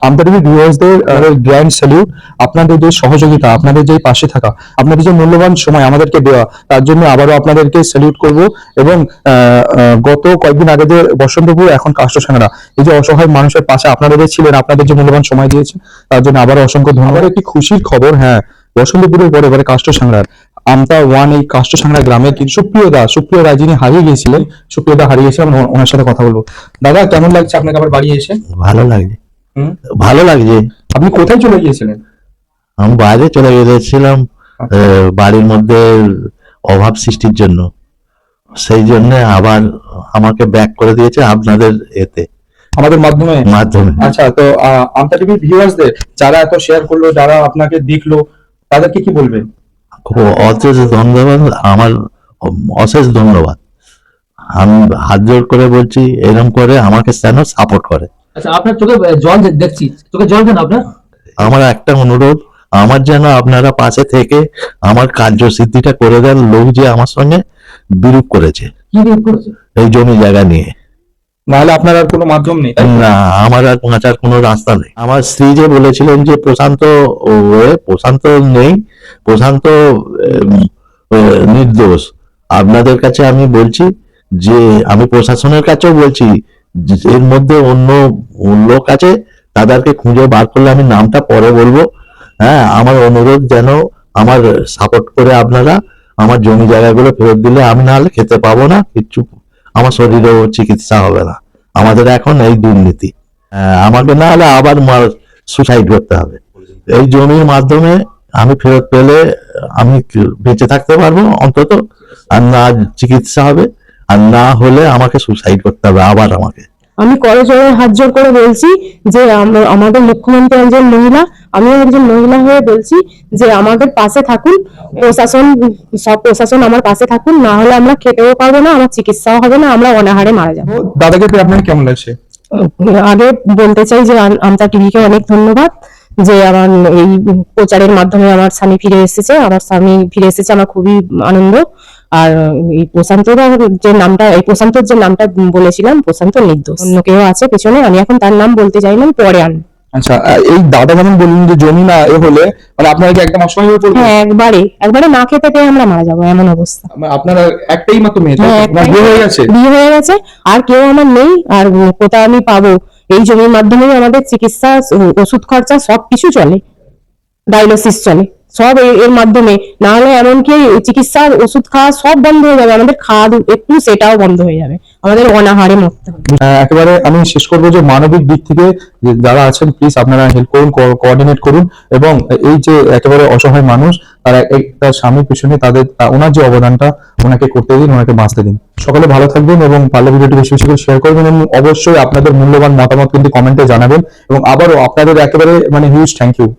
আমতা TV ভিউয়ার্সদের grand salute আপনাদের যে সহযোগিতা আপনাদের যে পাশে থাকা আপনাদের যে মূল্যবান সময় আমাদেরকে দেওয়া তার জন্য আবারও আপনাদেরকে স্যালিউট করব। এবং গত কয়েকদিন আগে যে বসন্তপুর এখন কাষ্টসাংরা এই যে অসহায় মানুষের পাশে আপনারা যে ছিলেন আপনাদের যে মূল্যবান সময় দিয়েছে তার জন্য আবারও অসংখ্য ধন্যবাদ। একটি খুশির খবর হ্যাঁ বসন্তপুরের পরে এবারে কাষ্টসাংরার আমতা ওয়ান এই কাষ্টসাংরা গ্রামের কিন্তু সুপ্রিয় দা সুপ্রিয় দা যিনি হারিয়ে গিয়েছিলেন সুপ্রিয় দা আমরা ওনার সাথে কথা বলব। দাদা কেমন লাগছে আপনাকে আবার বাড়ি এসে? ভালো লাগছে? ভালো লাগছে। আপনি কোথায় চলে গিয়েছিলেন? আমি বাইরে চলে গিয়েছিলাম বাড়ির মধ্যে অভাব সৃষ্টির জন্য। সেই জন্য আবার আমাকে ব্যাক করে দিয়েছে আপনাদের এতে। আমাদের মাধ্যমে? মাধ্যমে। আচ্ছা তো আমতা টিভি ভিউয়ার্সদের যারা এত শেয়ার করল যারা আপনাকে দেখল তাদেরকে কি বলবেন খুব অশেষ ধন্যবাদ আমার অশেষ ধন্যবাদ। আমি হাত জোর করে বলছি এরকম করে আমাকে যেন সাপোর্ট করে। আচ্ছা আপনার চোখে জল দেখছি। চোখে জল কেন আপনার? আমার একটা অনুরোধ আমার যেন আপনারা পাশে থেকে আমার কার্যসিদ্ধিটা করে দেন লোক যে আমার সঙ্গে বিরূপ করেছে। কি বিরোধ করেছে? এই জমি জায়গা নিয়ে। নাহলে আপনার আর কোনো মাধ্যম নেই না আমার আর বাঁচার কোনো রাস্তা নেই। আমার স্ত্রী যে বলেছিলেন যে প্রশান্ত ও, প্রশান্ত নেই প্রশান্ত নির্দোষ। আপনাদের কাছে আমি বলছি যে আমি প্রশাসনের কাছেও বলছি এর মধ্যে অন্য লোক আছে তাদেরকে খুঁজে বার করলে আমি নামটা পরে বলব। হ্যাঁ আমার অনুরোধ যেন আমার সাপোর্ট করে আপনারা আমার জমি জায়গাগুলো ফেরত দিলে আমি নাহলে খেতে পাবো না কিচ্ছু আমার শরীরেও চিকিৎসা হবে না। আমাদের এখন এই দুর্নীতি। আহ, আমাকে না হলে আবার সুসাইড করতে হবে। এই জমির মাধ্যমে আমি ফেরত পেলে আমি বেঁচে থাকতে পারব অন্তত আর না চিকিৎসা হবে। আর না হলে আমাকে সুসাইড করতে হবে আবার আমাকে। আমি করজোড়ে হাত জোর করে বলছি যে আম- আমাদের মুখ্যমন্ত্রী একজন মহিলা আমিও একজন মহিলা হয়ে বলছি যে আমাদের পাশে থাকুন প্রশাসন সব প্রশাসন আমার পাশে থাকুন না হলে আমরা খেতেও পারব না আমার চিকিৎসাও হবে না আমরা অনাহারে মারা যাব। দাদাকে আপনার কেমন লাগছে? আগে বলতে চাই যে আম- আমতা টিভিকে অনেক ধন্যবাদ যে আমার এই প্রচারের মাধ্যমে আমার স্বামী ফিরে এসেছে আমার স্বামী ফিরে এসেছে আমার খুবই আনন্দ। আর এই প্রশান্তর যে নামটা এই প্রশান্তর যে নামটা বলেছিলাম প্রশান্ত নির্দোষ। অন্য কেউ আছে পেছনে? আমি এখন তার নাম বলতে চাই না পরে আন আচ্ছা এই দাদা যেমন বললেন যে জমি না এ হলে মানে আপনারা কি একদম অসহায় হয়ে পড়বেন হ্যাঁ একবারে। একবারে না খেতে পেয়ে আমরা মারা যাব এমন অবস্থা। আপনারা একটাই মাত্র মেয়ে? হ্যাঁ, আপনার বিয়ে হয়ে গেছে? বিয়ে হয়ে গেছে আর কেউ আমার নেই আর কোথায় আমি পাবো? এই জমির মাধ্যমেই আমাদের চিকিৎসা ওষুধ খরচা সবকিছু চলে। ডায়ালিসিস চলে। সব এর মাধ্যমে। না হলে এমনকি চিকিৎসার ওষুধ খাওয়া সব বন্ধ হয়ে যাবে। আমাদের খাওয়া একটু সেটাও বন্ধ হয়ে যাবে। আমাদের অনাহারে মরতে একেবারে আমি শেষ করব যে মানবিক দিক থেকে যারা আছেন প্লিজ আপনারা হেল্প করুন কোঅর্ডিনেট করুন এবং এই যে একেবারে অসহায় মানুষ, তারা একটা স্বামীর পিছনে তাদের ওনার যে অবদানটা, ওনাকে করতে দিন, ওনাকে বাঁচতে দিন। সকলে ভালো থাকবেন এবং পারলে ভিডিওটি বেশি বেশি করে শেয়ার করবেন এবং অবশ্যই আপনাদের মূল্যবান মতামত কিন্তু কমেন্টে জানাবেন এবং আবারও আপনাদের একেবারে মানে হিউজ থ্যাংক ইউ